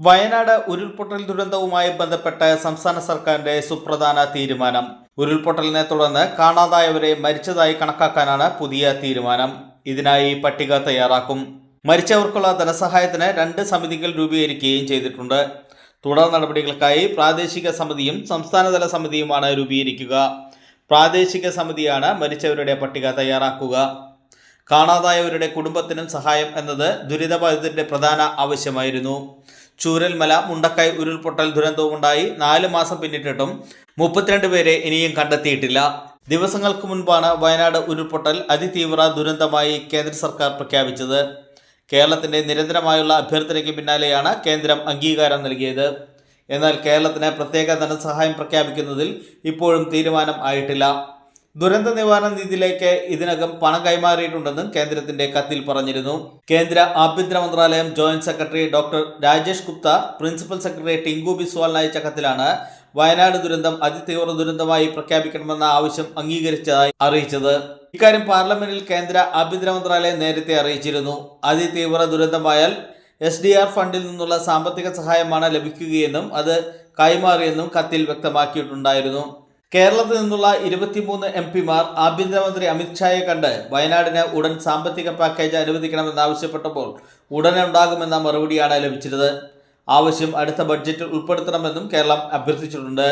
വയനാട് ഉരുൾപൊട്ടൽ ദുരന്തവുമായി ബന്ധപ്പെട്ട് സംസ്ഥാന സർക്കാരിന്റെ സുപ്രധാന തീരുമാനം. ഉരുൾപൊട്ടലിനെ തുടർന്ന് കാണാതായവരെ മരിച്ചതായി കണക്കാക്കാനാണ് പുതിയ തീരുമാനം. ഇതിനായി പട്ടിക തയ്യാറാക്കും. മരിച്ചവർക്കുള്ള ധനസഹായത്തിന് രണ്ട് സമിതികൾ രൂപീകരിക്കുകയും ചെയ്തിട്ടുണ്ട്. തുടർ നടപടികൾക്കായി പ്രാദേശിക സമിതിയും സംസ്ഥാനതല സമിതിയുമാണ് രൂപീകരിക്കുക. പ്രാദേശിക സമിതിയാണ് മരിച്ചവരുടെ പട്ടിക തയ്യാറാക്കുക. കാണാതായവരുടെ കുടുംബത്തിനും സഹായം എന്നത് ദുരിതബാധിതരുടെ പ്രധാന ആവശ്യമായിരുന്നു. ചൂരൽമല മുണ്ടക്കൈ ഉരുൾപൊട്ടൽ ദുരന്തവുമുണ്ടായി നാല് മാസം പിന്നിട്ടിട്ടും മുപ്പത്തിരണ്ട് പേരെ ഇനിയും കണ്ടെത്തിയിട്ടില്ല. ദിവസങ്ങൾക്ക് മുൻപാണ് വയനാട് ഉരുൾപൊട്ടൽ അതിതീവ്ര ദുരന്തമായി കേന്ദ്ര സർക്കാർ പ്രഖ്യാപിച്ചത്. കേരളത്തിന്റെ നിരന്തരമായുള്ള അഭ്യർത്ഥനയ്ക്ക് പിന്നാലെയാണ് കേന്ദ്രം അംഗീകാരം നൽകിയത്. എന്നാൽ കേരളത്തിന് പ്രത്യേക ധനസഹായം പ്രഖ്യാപിക്കുന്നതിൽ ഇപ്പോഴും തീരുമാനം ആയിട്ടില്ല. ദുരന്ത നിവാരണ നിധിയിലേക്ക് ഇതിനകം പണം കൈമാറിയിട്ടുണ്ടെന്നും കേന്ദ്രത്തിന്റെ കത്തിൽ പറഞ്ഞിരുന്നു. കേന്ദ്ര ആഭ്യന്തര മന്ത്രാലയം joint secretary doctor Rajesh Gupta principal secretary Tinku ബിസ്വാളിന് അയച്ച കത്തിലാണ് വയനാട് ദുരന്തം അതിതീവ്ര ദുരന്തമായി പ്രഖ്യാപിക്കണമെന്ന ആവശ്യം അംഗീകരിച്ചതായി അറിയിച്ചത്. ഇക്കാര്യം പാർലമെന്റിൽ കേന്ദ്ര ആഭ്യന്തര മന്ത്രാലയം നേരത്തെ അറിയിച്ചിരുന്നു. അതിതീവ്ര ദുരന്തമായാൽ എസ് ഡി ആർ ഫണ്ടിൽ നിന്നുള്ള സാമ്പത്തിക സഹായമാണ് ലഭിക്കുകയെന്നും അത് കൈമാറിയെന്നും കത്തിൽ വ്യക്തമാക്കിയിട്ടുണ്ടായിരുന്നു. കേരളത്തിൽ നിന്നുള്ള ഇരുപത്തിമൂന്ന് എം പിമാർ ആഭ്യന്തരമന്ത്രി അമിത്ഷായെ കണ്ട് വയനാടിന് ഉടൻ സാമ്പത്തിക പാക്കേജ് അനുവദിക്കണമെന്നാവശ്യപ്പെട്ടപ്പോൾ ഉടനെ ഉണ്ടാകുമെന്ന മറുപടിയാണ് ലഭിച്ചിരുന്നത്. ആവശ്യം അടുത്ത ബഡ്ജറ്റിൽ ഉൾപ്പെടുത്തണമെന്നും കേരളം അഭ്യർത്ഥിച്ചിട്ടുണ്ട്.